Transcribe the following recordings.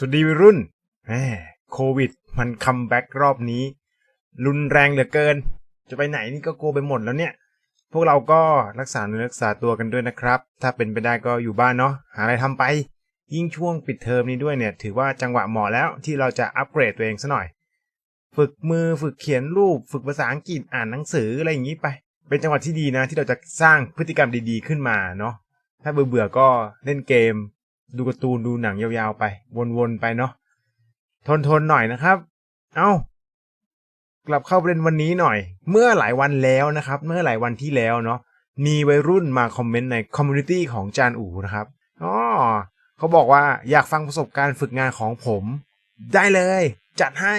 สวัสดีวัยรุ่นแหมโควิด มันคัมแบ็กรอบนี้ รุนแรงเหลือเกิน จะไปไหนนี่ก็โกลัวไปหมดแล้วเนี่ย พวกเราก็รักษาเนื้อรักษาตัวกันด้วยนะครับ ถ้าเป็นไปได้ก็อยู่บ้านเนาะหาอะไรทำไป ยิ่งช่วงปิดเทอมนี้ด้วยเนี่ย ถือว่าจังหวะเหมาะแล้วที่เราจะอัปเกรดตัวเองซะหน่อย ฝึกมือฝึกเขียนรูป ฝึกภาษาอังกฤษอ่านหนังสืออะไรอย่างนี้ไป เป็นจังหวะที่ดีนะ ที่เราจะสร้างพฤติกรรมดีๆขึ้นมาเนาะถ้าเบื่อๆก็เล่นเกม ดูการ์ตูนดูหนังยาวๆไป วนๆไปเนาะทนทนๆหน่อยนะครับ เอา้ากลับเข้าประเด็นวันนี้หน่อย เมื่อหลายวันแล้วนะครับ เมื่อหลายวันที่แล้วเนาะมีวัยรุ่นมาคอมเมนต์ในคอมมูนิตี้ของจานอูนะครับอ๋อเขาบอกว่าอยากฟังประสบการณ์ฝึกงานของผม ได้เลย จัดให้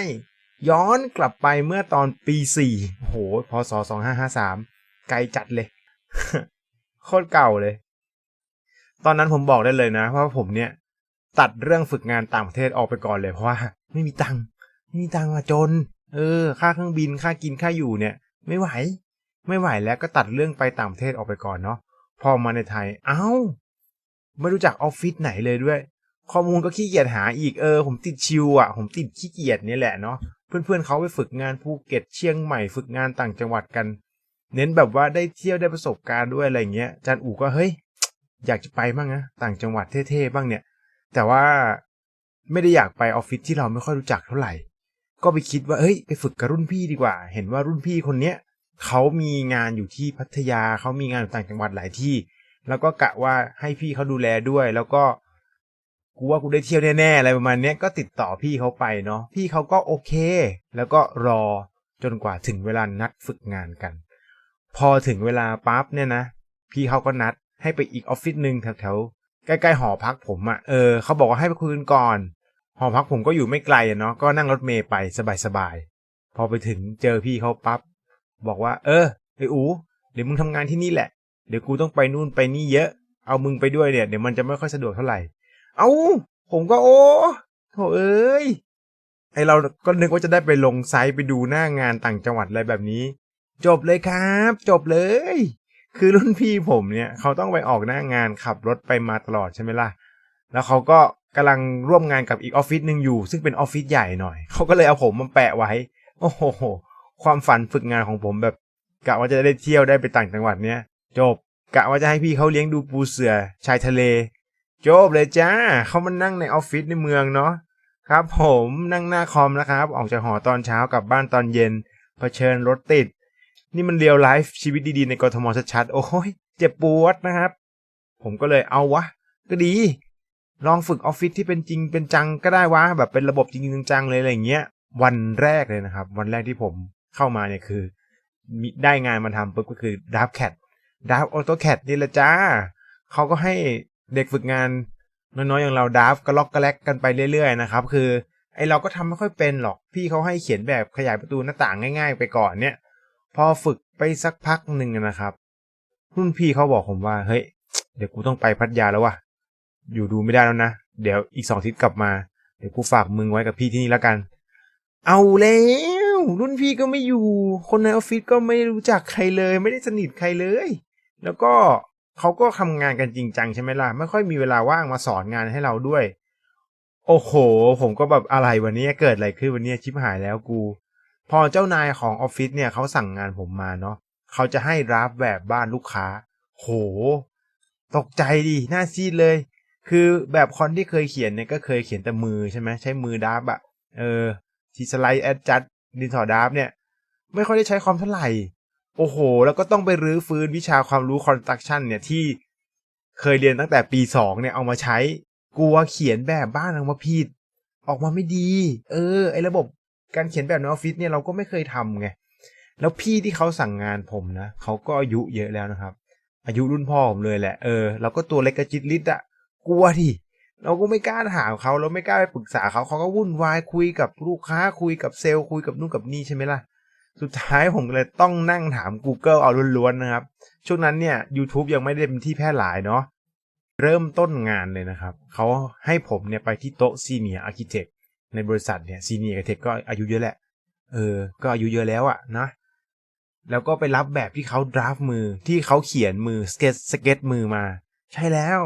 ย้อนกลับไปเมื่อตอนปีสี่โอ้โหพศสองห้าห้าสามไกลจัดเลยโคตรเก่าเลย ตอนนั้นผมบอกได้เลยนะเพราะว่าผมเนี่ยตัดเรื่องฝึกงานต่างประเทศออกไปก่อนเลยเพราะว่า ไม่มีตังค์ไม่มีตังค์อะจน เออ ค่าเครื่องบินค่ากินค่าอยู่เนี่ย ไม่ไหว ไม่ไหวแล้วก็ตัดเรื่องไปต่างประเทศออกไปก่อนเนาะพอมาในไทย เอ้า ไม่รู้จักออฟฟิศไหนเลยด้วย ข้อมูลก็ขี้เกียจหาอีกเออ ผมติดชิวอะ ผมติดขี้เกียจนี่แหละเนาะเพื่อนๆเขาไปฝึกงานภูเก็ตเชียงใหม่ฝึกงานต่างจังหวัดกัน เน้นแบบว่าได้เที่ยวได้ประสบการณ์ด้วยอะไรเงี้ยจารย์อู๋ก็เฮ้ย อยากจะไปบ้างนะต่างจังหวัดเท่ๆบ้างเนี่ย แต่ว่าไม่ได้อยากไปออฟฟิศที่เราไม่ค่อยรู้จักเท่าไหร่ ก็ไปคิดว่าเอ้ยไปฝึกกับรุ่นพี่ดีกว่า เห็นว่ารุ่นพี่คนเนี้ยเขามีงานอยู่ที่พัทยาเขามีงานอยู่ต่างจังหวัดหลายที่ แล้วก็กะว่าให้พี่เขาดูแลด้วย แล้วก็กูว่ากูได้เที่ยวแน่ๆอะไรประมาณเนี้ยก็ติดต่อพี่เขาไปเนาะพี่เขาก็โอเค แล้วก็รอจนกว่าถึงเวลานัดฝึกงานกัน พอถึงเวลาปั๊บเนี่ยนะ พี่เขาก็นัด ให้ไปอีกออฟฟิศหนึ่งแถวๆใกล้ๆหอพักผมอะ่ะเออเขาบอกว่าให้ไปคุยกันก่อน หอพักผมก็อยู่ไม่ไกลอะเนาะก็นั่งรถเมย์ไปสบายๆพอไปถึงเจอพี่เขาปั๊บบอกว่า เออไออูเดี๋ยวมึงทำงานที่นี่แหละ เดี๋ยวกูต้องไปนู่นไปนี่เยอะ เอามึงไปด้วยเนี่ยเดี๋ยวมันจะไม่ค่อยสะดวกเท่าไหร่ เอาผมก็โอ้โถเอ้ยไอเราก็นึกว่าจะได้ไปลงไซต์ไปดูหน้างานต่างจังหวัดอะไรแบบนี้ จบเลยครับ จบเลย คือรุ่นพี่ผมเนี่ยเขาต้องไปออกหน้างานขับรถไปมาตลอดใช่ไหมล่ะ แล้วเขาก็กำลังร่วมงานกับอีกออฟฟิศหนึ่งอยู่ ซึ่งเป็นออฟฟิศใหญ่หน่อย เขาก็เลยเอาผมมาแปะไว้ โอ้โห ความฝันฝึกงานของผมแบบกะว่าจะได้เที่ยวได้ไปต่างจังหวัดเนี่ย จบกะว่าจะให้พี่เขาเลี้ยงดูปูเสือชายทะเล จบเลยจ้าเขามานั่งในออฟฟิศในเมืองเนาะครับ ผมนั่งหน้าคอมนะครับ ออกจากหอตอนเช้ากลับบ้านตอนเย็นเผชิญรถติด นี่มันเรียลไลฟ์ชีวิตดีๆในกรทมชัดๆ โอ้ยเจ็บปวดนะครับ ผมก็เลยเอาวะ ก็ดี ลองฝึกออฟฟิศที่เป็นจริงเป็นจังก็ได้วะ แบบเป็นระบบจริงๆจังๆเลยอะไรเงี้ย วันแรกเลยนะครับ วันแรกที่ผมเข้ามาเนี่ยคือมีได้งานมาทำปุ๊บก็คือดับแคดดับออโต้แคดนี่แหละจ้าเขาก็ให้เด็กฝึกงานน้อยๆอย่างเราดับก็ล็อกก็แลกกันไปเรื่อยๆนะครับ คือไอเราก็ทำไม่ค่อยเป็นหรอกพี่เขาให้เขียนแบบขยายประตูหน้าต่างง่าย ๆ ไปก่อนเนี่ย พอฝึกไปสักพักหนึ่งนะครับรุ่นพี่เขาบอกผมว่าเฮ้ยเดี๋ยวกูต้องไปพัทยาแล้ววะอยู่ดูไม่ได้แล้วนะเดี๋ยวอีกสองอาทิตย์กลับมา เดี๋ยวกูฝากมึงไว้กับพี่ที่นี่แล้วกัน เอาแล้วรุ่นพี่ก็ไม่อยู่ คนในออฟฟิศก็ไม่รู้จักใครเลย ไม่ได้สนิทใครเลย แล้วก็เขาก็ทำงานกันจริงจังใช่ไหมล่ะไม่ค่อยมีเวลาว่างมาสอนงานให้เราด้วย โอ้โห ผมก็แบบอะไรวันนี้เกิดอะไรขึ้นวันนี้ชิบหายแล้วกู พอเจ้านายของออฟฟิศเนี่ยเขาสั่งงานผมมาเนาะเขาจะให้รับแบบบ้านลูกค้า โห ตกใจดิหน้าซีดเลย คือแบบคอนที่เคยเขียนเนี่ยก็เคยเขียนแต่มือใช่ไหมใช้มือดับอะเออทีสไลด์แอดจัดดินสอดับเนี่ย ไม่ค่อยได้ใช้คอมเท่าไหร่ โอ้โห แล้วก็ต้องไปรื้อฟื้นวิชาความรู้คอนสตรักชั่นเนี่ยที่เคยเรียนตั้งแต่ปีสองเนี่ยเอามาใช้กลัวเขียนแบบบ้านออกมาผิด ออกมาไม่ดี เออ ไอระบบ การเขียนแบบในออฟฟิศเนี่ยเราก็ไม่เคยทำไงแล้วพี่ที่เขาสั่งงานผมนะเขาก็อายุเยอะแล้วนะครับ อายุรุ่นพ่อผมเลยแหละเออเราก็ตัวเล็กกระจิตลิดอะกลัวที่เราก็ไม่กล้าถามเขาเราไม่กล้าไปปรึกษาเขาเขาก็วุ่นวายคุยกับลูกค้าคุยกับเซลล์คุยกับนู่นกับนี่ใช่ไหมล่ะ สุดท้ายผมเลยต้องนั่งถาม Google เอาล้วนๆนะครับ ช่วงนั้นเนี่ย YouTube ยังไม่ได้เป็นที่แพร่หลายเนาะเริ่มต้นงานเลยนะครับ เขาให้ผมเนี่ยไปที่โต๊ะซีเนียร์อาร์เคเต็ก ในบริษัทเนี่ยซีเนียร์อาร์เคเต็กก็อายุเยอะแหละ เออ ก็อายุเยอะแล้วอะนะ แล้วก็ไปรับแบบที่เขาดราฟมือที่เขาเขียนมือสเก็ตสเก็ตมือมา ใช่แล้ว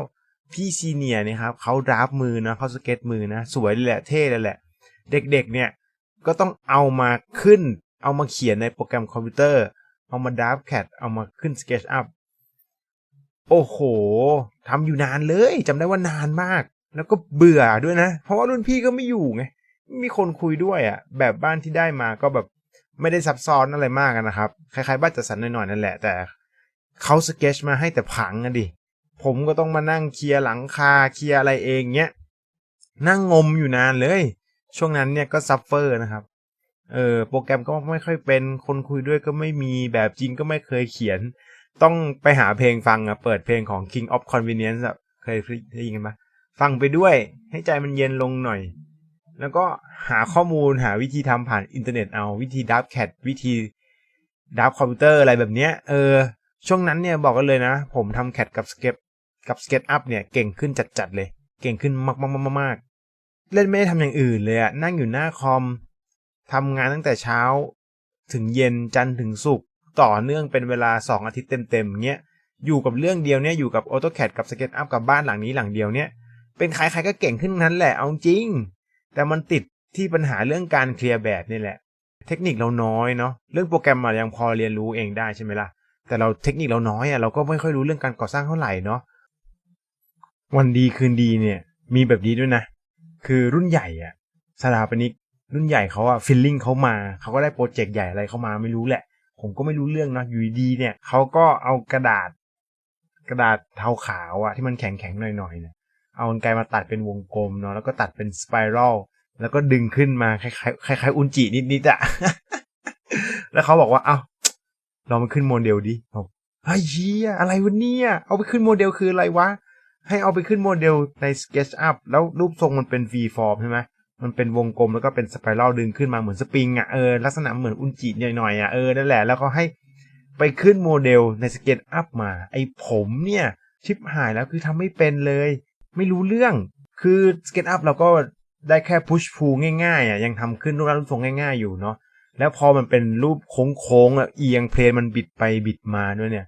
พี่ซีเนียร์เนี่ยครับเขาดราฟมือนะเขาสเก็ตมือนะ สวยเลยแหละเท่เลยแหละ เด็กๆเนี่ยก็ต้องเอามาขึ้น เอามาเขียนในโปรแกรมคอมพิวเตอร์ เอามาดราฟแคดเอามาขึ้นสเก็ตอัพโอ้โหทำอยู่นานเลยจำได้ว่านานมาก แล้วก็เบื่อด้วยนะ เพราะว่ารุ่นพี่ก็ไม่อยู่ไงไม,มีคนคุยด้วยอะ่ะ แบบบ้านที่ได้มาก็แบบไม่ได้ซับซ้อนอะไรมากนะครับ คล้ายๆ บ้านจัดสรรหน่อยๆนั่นแหละ แต่เขาสเก็ตมาให้แต่ผังอะดิ ผมก็ต้องมานั่งเคลียร์หลังคาเคลียร์อะไรเองเนี้ย นั่งงมอยู่นานเลย ช่วงนั้นเนี่ยก็ซัฟเฟอร์นะครับ เออโปรแกรมก็ไม่ค่อยเป็น คนคุยด้วยก็ไม่มี แบบจริงก็ไม่เคยเขียน ต้องไปหาเพลงฟังอะเปิดเพลงของ King of Convenience อะเคยได้ยินไหม ฟังไปด้วย ให้ใจมันเย็นลงหน่อย แล้วก็หาข้อมูลหาวิธีทำผ่านอินเทอร์เน็ตเอาวิธีดับแคดวิธีดับคอมพิวเตอร์อะไรแบบเนี้ยเออ ช่วงนั้นเนี่ยบอกกันเลยนะ ผมทำแคดกับสเก็ตกับสเก็ตอัพเนี่ยเก่งขึ้นจัดๆเลย เก่งขึ้นมากๆๆๆเล่นไม่ได้ทำอย่างอื่นเลยอะนั่งอยู่หน้าคอมทำงานตั้งแต่เช้า ถึงเย็นจันทร์ถึงศุกร์ต่อเนื่องเป็นเวลา 2 อาทิตย์เต็มๆเงี้ยอยู่กับเรื่องเดียวเนี่ยอยู่กับ AutoCAD กับ SketchUp กับบ้านหลังนี้หลังเดียวเนี่ย เป็นใครๆก็เก่งขึ้นนั้นแหละเอาจริง แต่มันติดที่ปัญหาเรื่องการเคลียร์แบบนี่แหละ เทคนิคเราน้อยเนาะเรื่องโปรแกรมมายังพอเรียนรู้เองได้ใช่ไหมล่ะ แต่เราเทคนิคเราน้อยอะเราก็ไม่ค่อยรู้เรื่องการก่อสร้างเท่าไหร่เนาะวันดีคืนดีเนี่ย มีแบบนี้ด้วยนะ คือรุ่นใหญ่อะสถาปนิกรุ่นใหญ่เขาอะฟิลลิ่งเขามาเขาก็ได้โปรเจกต์ใหญ่อะไรเข้ามาไม่รู้แหละ ผมก็ไม่รู้เรื่องเนาะอยู่ดีเนี่ยเขาก็เอากระดาษ กระดาษเทาขาวอะที่มันแข็งๆหน่อยๆเนี่ย เอากรรไกรมาตัดเป็นวงกลมเนาะแล้วก็ตัดเป็นสไปรัลแล้วก็ดึงขึ้นมาคล้ายๆคล้ายๆอุนจินิดๆอะแล้วเขาบอกว่า เอ้าลองมาขึ้นโมเดลดิผมเฮ้ยเชี่ยอะไรวะเนี่ย เอาไปขึ้นโมเดลคืออะไรวะ ให้เอาไปขึ้นโมเดลใน SketchUp แล้วรูปทรงมันเป็น V form ใช่ไหมมันเป็นวงกลมแล้วก็เป็นสไปรัลดึงขึ้นมาเหมือนสปริงอะเออลักษณะเหมือนอุนจิหน่อยๆอะเออนั่นแหละแล้วก็ให้ไปขึ้นโมเดลใน SketchUp มา ไอ้ผมเนี่ย ชิปหายแล้วคือทำไม่เป็นเลย ไม่รู้เรื่อง คือ SketchUp เราก็ได้แค่ push pull ง่ายๆอะยังทำขึ้นรูปร่างรูปทรงง่ายๆอยู่เนาะแล้วพอมันเป็นรูปโค้งๆอะเอียงเพลนมันบิดไปบิดมาด้วยเนี่ย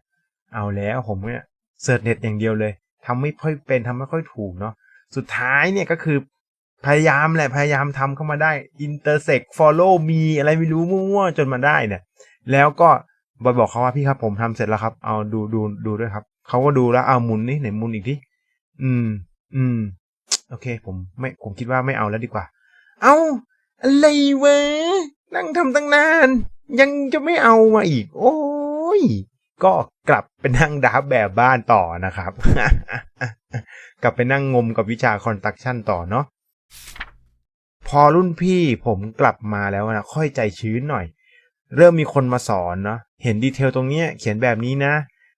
เอาแล้วผมเนี่ยเสิร์ชเน็ตอย่างเดียวเลยทำไม่ค่อยเป็นทำไม่ค่อยถูกเนาะสุดท้ายเนี่ยก็คือพยายามแหละพยายามทำเข้ามาได้ intersect follow me อะไรไม่รู้มั่วๆจนมาได้เนี่ย แล้วก็บอยบอกเขาว่าพี่ครับผมทำเสร็จแล้วครับ เอาดูดูดูด้วยครับเขาก็ดูแล้วเอาหมุนนี่ไหนหมุนอีกทีอืม อืม โอเค ผมไม่ผมคิดว่าไม่เอาแล้วดีกว่า เอาอะไรวะ นั่งทำตั้งนาน ยังจะไม่เอามาอีก โอ้ย ก็กลับไปนั่งดับแบบบ้านต่อนะครับ กลับไปนั่งงมกับวิชาคอนตักชั่นต่อเนาะพอรุ่นพี่ผมกลับมาแล้วนะค่อยใจชื้นหน่อย เริ่มมีคนมาสอนเนาะเห็นดีเทลตรงเนี้ย เขียนแบบนี้นะ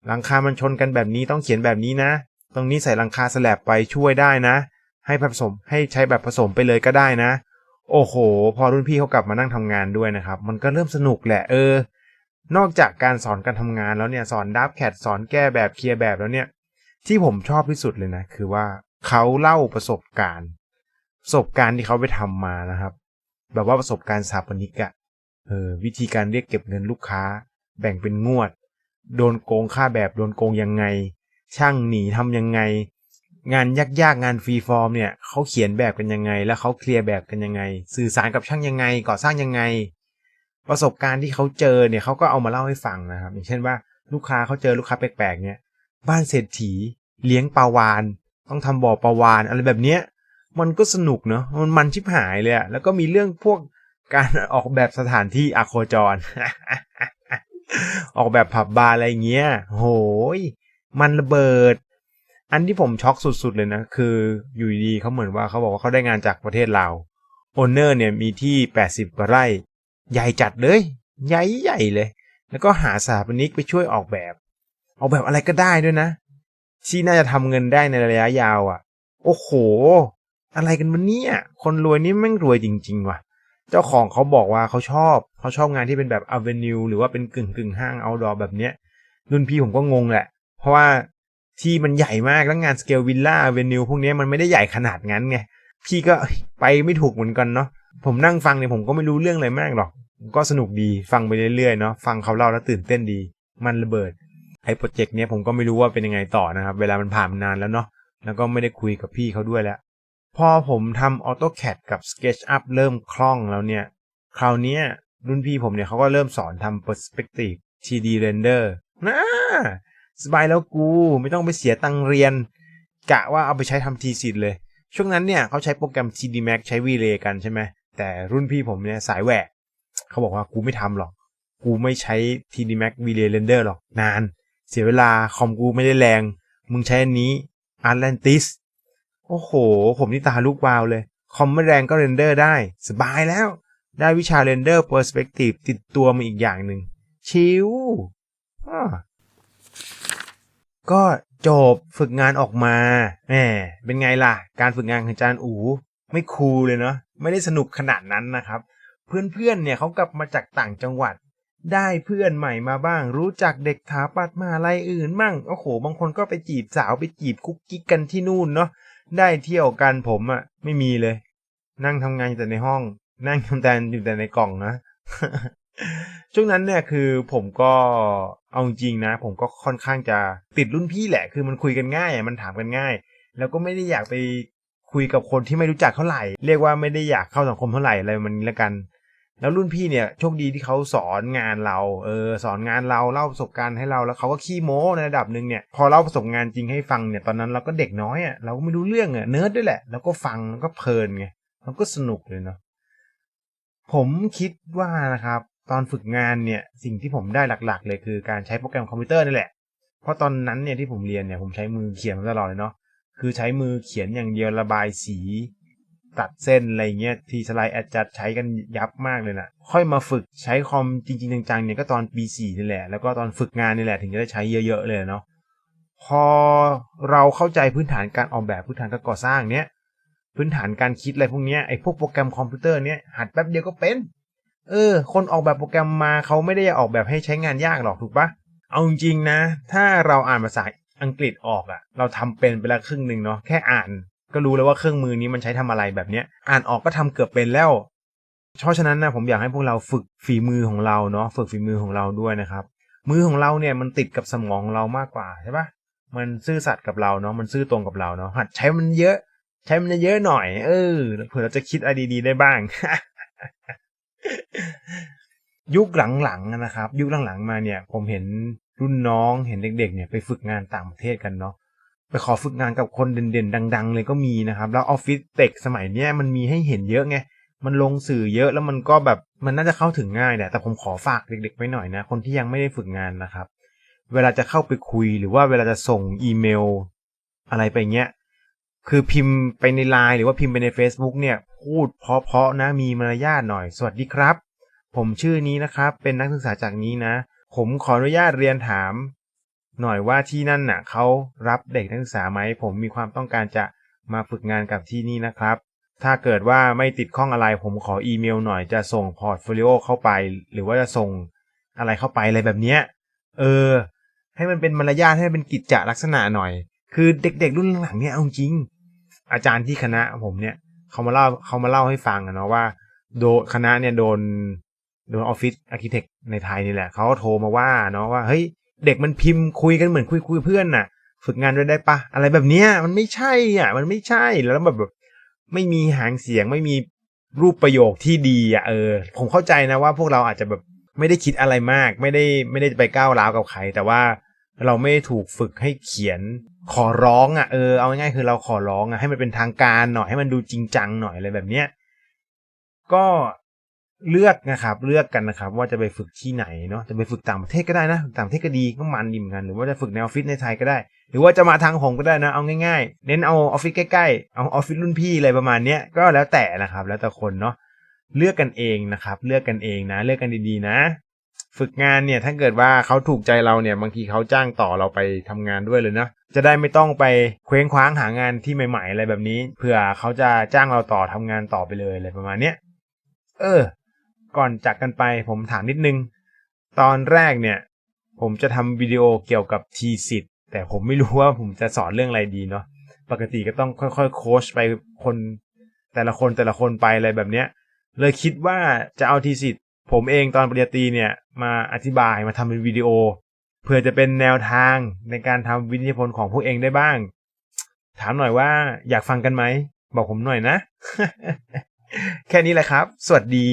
หลังคามันชนกันแบบนี้ต้องเขียนแบบนี้นะ รงนี้ใส่หลังคาสแลบไปช่วยได้นะ ให้ผสมให้ใช้แบบผสมไปเลยก็ได้นะ โอ้โห พอรุ่นพี่เขากลับมานั่งทำงานด้วยนะครับ มันก็เริ่มสนุกแหละเออ นอกจากการสอนการทำงานแล้วเนี่ยสอนดับแคดสอนแก้แบบเคลียร์แบบแล้วเนี่ย ที่ผมชอบที่สุดเลยนะ คือว่าเขาเล่าประสบการณ์ประสบการณ์ที่เขาไปทำมานะครับ แบบว่าประสบการณ์สถาปนิกอะเออวิธีการเรียกเก็บเงินลูกค้า แบ่งเป็นงวด โดนโกงค่าแบบโดนโกงยังไง ช่างหนีทำยังไง งานยากๆงานฟรีฟอร์มเนี่ยเขาเขียนแบบกันยังไง แล้วเขาเคลียร์แบบกันยังไง สื่อสารกับช่างยังไงก่อสร้างยังไง ประสบการณ์ที่เขาเจอเนี่ยเขาก็เอามาเล่าให้ฟังนะครับ อย่างเช่นว่าลูกค้าเขาเจอลูกค้าแปลกๆเนี่ยบ้านเศรษฐี เลี้ยงปลาวาน ต้องทำบ่อปลาวานอะไรแบบเนี้ยมันก็สนุกเนาะมันมันชิบหายเลยอะแล้วก็มีเรื่องพวกการออกแบบสถานที่อะโคจร ออกแบบผับบาร์อะไรเงี้ย โหย มันระเบิด อันที่ผมช็อกสุดๆเลยนะ คืออยู่ดีเขาเหมือนว่าเขาบอกว่าเขาได้งานจากประเทศลาวโอนเนอร์เนี่ยมีที่ 80กว่าไร่ ใหญ่จัดเลย ใหญ่ใหญ่เลย แล้วก็หาสถาปนิกไปช่วยออกแบบ ออกแบบอะไรก็ได้ด้วยนะที่น่าจะทำเงินได้ในระยะยาวอะ่ะ โอ้โห อะไรกันวันนี้คนรวยนี่แม่งรวยจริง ๆ ว่ะ เจ้าของเขาบอกว่าเขาชอบ เขาชอบงานที่เป็นแบบอเวนิวหรือว่าเป็นกึ่งกึ่งห้างเอาดอแบบเนี้ย รุ่นพี่ผมก็งงแหละ ราะว่าที่มันใหญ่มากแล้วงานสเกลวิลล่าเวนิวพวกนี้มันไม่ได้ใหญ่ขนาดนั้นไงพี่ก็ไปไม่ถูกเหมือนกันเนาะผมนั่งฟังเนี่ยผมก็ไม่รู้เรื่องอะไรมากหรอก ก็สนุกดีฟังไปเรื่อยๆเนาะฟังเขาเล่าแล้วตื่นเต้นดี มันระเบิดไอ้โปรเจกต์เนี้ยผมก็ไม่รู้ว่าเป็นยังไงต่อนะครับ เวลามันผ่านนานแล้วเนาะแล้วก็ไม่ได้คุยกับพี่เขาด้วยแล้วพอผมทำ AutoCAD กับ SketchUp เริ่มคล่องแล้วเนี่ย คราวนี้รุ่นพี่ผมเนี่ยเขาก็เริ่มสอนทำ Perspective 3D Render นะ สบายแล้วกูไม่ต้องไปเสียตังเรียน กะว่าเอาไปใช้ทำทีสิทธ์เลย ช่วงนั้นเนี่ยเขาใช้โปรแกรม CD Max ใช้ V-Ray กันใช่ไหมแต่รุ่นพี่ผมเนี่ยสายแหวกเขาบอกว่ากูไม่ทำหรอก กูไม่ใช้ TD Max V-Ray Render หรอกนาน เสียเวลาคอมกูไม่ได้แรง มึงใช้อันนี้ Atlantis โอ้โห ผมนี่ตาลูกวาวเลย คอมไม่แรงก็เรนเดอร์ได้ สบายแล้ว ได้วิชาเรนเดอร์ Perspective ติดตัวมาอีกอย่างหนึ่งชิวอ้อ ก็จบฝึกงานออกมาแหมเป็นไงล่ะ การฝึกงานของอาจารย์อูไม่คูลเลยเนาะไม่ได้สนุกขนาดนั้นนะครับ เพื่อนๆเนี่ยเขากลับมาจากต่างจังหวัด ได้เพื่อนใหม่มาบ้าง รู้จักเด็กถาปัดมาอะไรอื่นมั่งโอ้โหบางคนก็ไปจีบสาวไปจีบกุ๊กกิ๊กกันที่นู่นเนาะได้เที่ยวกันผมอะไม่มีเลย นั่งทำงานอยู่แต่ในห้อง นั่งทำแต่อยู่แต่ในกล่องนะ ช่วงนั้นเนี่ยคือผมก็เอาจริงนะ ผมก็ค่อนข้างจะติดรุ่นพี่แหละ คือมันคุยกันง่ายอะมันถามกันง่าย แล้วก็ไม่ได้อยากไปคุยกับคนที่ไม่รู้จักเท่าไหร่ เรียกว่าไม่ได้อยากเข้าสังคมเท่าไหร่อะไรมันนี้ละกัน แล้วรุ่นพี่เนี่ยโชคดีที่เขาสอนงานเรา เออ สอนงานเราเล่าประสบการณ์ให้เรา แล้วเขาก็ขี้โม้ในระดับหนึ่งเนี่ย พอเล่าประสบการณ์จริงให้ฟังเนี่ย ตอนนั้นเราก็เด็กน้อยอะ เราก็ไม่รู้เรื่องอะ เนิร์ดด้วยแหละ แล้วก็ฟังแล้วก็เพลินไงแล้วก็สนุกเลยเนาะ ผมคิดว่านะครับ ตอนฝึกงานเนี่ยสิ่งที่ผมได้หลักๆ เลยคือการใช้โปรแกรมคอมพิวเตอร์นี่แหละ เพราะตอนนั้นเนี่ยที่ผมเรียนเนี่ยผมใช้มือเขียนมาตลอดเลยเนาะคือใช้มือเขียนอย่างเดียวระบายสี ตัดเส้นอะไรเงี้ยทีสไลด์แอดจัดใช้กันยับมากเลยนะค่อยมาฝึกใช้คอมจริงๆจังๆเนี่ยก็ตอนปีสี่นี่แหละแล้วก็ตอนฝึกงานนี่แหละถึงจะได้ใช้เยอะๆเลยเนาะพอเราเข้าใจพื้นฐานการออกแบบพื้นฐานการก่อสร้างเนี้ยพื้นฐานการคิดอะไรพวกเนี้ยไอ้พวกโปรแกรมคอมพิวเตอร์เนี้ยหัดแป๊บเดียวก็เป็น เออ คนออกแบบโปรแกรมมาเขาไม่ได้ออกแบบให้ใช้งานยากหรอกถูกปะเอาจริงนะ ถ้าเราอ่านภาษาอังกฤษออกอะ่ะ เราทำเป็นไปแล้วครึ่งหนึ่งเนาะแค่อ่าน ก็รู้แล้วว่าเครื่องมือนี้มันใช้ทำอะไรแบบเนี้ย อ่านออกก็ทำเกือบเป็นแล้วเพราะฉะนั้นนะผมอยากให้พวกเราฝึกฝีมือของเราเนาะฝึกฝีมือของเราด้วยนะครับ มือของเราเนี่ยมันติดกับสมองของเรามากกว่าใช่ปะมันซื่อสัตย์กับเราเนาะมันซื่อตรงกับเราเนาะหัดใช้มันเยอะ ใช้มันเยอะหน่อย เออเผื่อเราจะคิดอะไรดีๆได้บ้าง ยุคหลังๆนะครับ ยุคหลังๆมาเนี่ย ผมเห็นรุ่นน้องเห็นเด็ก ๆ เนี่ยไปฝึกงานต่างประเทศกันเนาะไปขอฝึกงานกับคนเด่นๆ ดัง ๆ เลยก็มีนะครับ แล้วออฟฟิศเต็กสมัยเนี้ยมันมีให้เห็นเยอะไงมันลงสื่อเยอะแล้วมันก็แบบมันน่าจะเข้าถึงง่ายแหละแต่ผมขอฝากเด็กๆไว้หน่อยนะ คนที่ยังไม่ได้ฝึกงานนะครับ เวลาจะเข้าไปคุยหรือว่าเวลาจะส่งอีเมล อะไรไปเงี้ยคือพิมพ์ไปในไลน์หรือว่าพิมพ์ไปใน Facebook เนี่ย พูดเพราะๆนะมีมารยาทหน่อย สวัสดีครับ ผมชื่อนี้นะครับ เป็นนักศึกษาจากนี้นะ ผมขออนุญาตเรียนถาม หน่อยว่าที่นั่นน่ะเขารับเด็กนักศึกษาไหมผมมีความต้องการจะมาฝึกงานกับที่นี่นะครับ ถ้าเกิดว่าไม่ติดข้องอะไร ผมขออีเมลหน่อยจะส่งพอร์ตโฟลิโอเข้าไป หรือว่าจะส่งอะไรเข้าไปอะไรแบบเนี้ยเออ ให้มันเป็นมารยาทให้มันเป็นกิจจลักษณะหน่อย คือเด็กๆรุ่นหลังเนี่ยเอาจริง อาจารย์ที่คณะผมเนี่ย เขามาเล่าเขามาเล่าให้ฟังอะเนาะว่า โดคณะเนี่ยโดนโดนออฟฟิศอาร์เคเต็กในไทยนี่แหละเขาโทรมาว่าเนาะว่าเฮ้ยเด็กมันพิมพ์คุยกันเหมือนคุยคุยเพื่อนน่ะ ฝึกงานด้วยได้ปะอะไรแบบเนี้ยมันไม่ใช่อะ มันไม่ใช่แล้วแบบแบบไม่มีหางเสียงไม่มีรูปประโยคที่ดีอะเออ ผมเข้าใจนะว่าพวกเราอาจจะแบบไม่ได้คิดอะไรมาก ไม่ได้ไม่ได้ไปก้าวร้าวกับใคร แต่ว่า เราไม่ถูกฝึกให้เขียนขอร้องอะเออเอาง่ายๆคือเราขอร้องอะให้มันเป็นทางการหน่อยให้มันดูจริงจังหน่อยอะไรแบบเนี้ยก็เลือกนะครับ เลือกกันนะครับ ว่าจะไปฝึกที่ไหนเนาะจะไปฝึกต่างประเทศก็ได้นะต่างประเทศก็ดีก็มันดีเหมือนกันหรือว่าจะฝึกในออฟฟิศในไทยก็ได้ หรือว่าจะมาทางผมก็ได้นะเอาง่ายๆ เน้นเอาออฟฟิศใกล้ๆเอาออฟฟิศรุ่นพี่อะไรประมาณเนี้ยก็แล้วแต่นะครับ แล้วแต่คนเนาะเลือกกันเองนะครับ เลือกกันเองนะ เลือกกันดีๆนะ ฝึกงานเนี่ยถ้าเกิดว่าเขาถูกใจเราเนี่ยบางทีเขาจ้างต่อเราไปทำงานด้วยเลยนะจะได้ไม่ต้องไปเคว้งคว้างหางานที่ใหม่ ๆ อะไรแบบนี้เผื่อเขาจะจ้างเราต่อทำงานต่อไปเลยอะไรประมาณเนี้ยเออ ก่อนจากกันไปผมถามนิดนึง ตอนแรกเนี่ย ผมจะทำวิดีโอเกี่ยวกับทีสิทธ์แต่ผมไม่รู้ว่าผมจะสอนเรื่องอะไรดีเนาะปกติก็ต้องค่อยๆโค้ชไปคนแต่ละคนแต่ละคนไปอะไรแบบเนี้ยเลยคิดว่าจะเอาทีสิทธ์ผมเองตอนปริญญาตรีเนี่ย มาอธิบายมาทำเป็นวิดีโอเพื่อจะเป็นแนวทางในการทำวิทยพลของพวกเองได้บ้าง ถามหน่อยว่าอยากฟังกันไหม บอกผมหน่อยนะ แค่นี้แหละครับ สวัสดี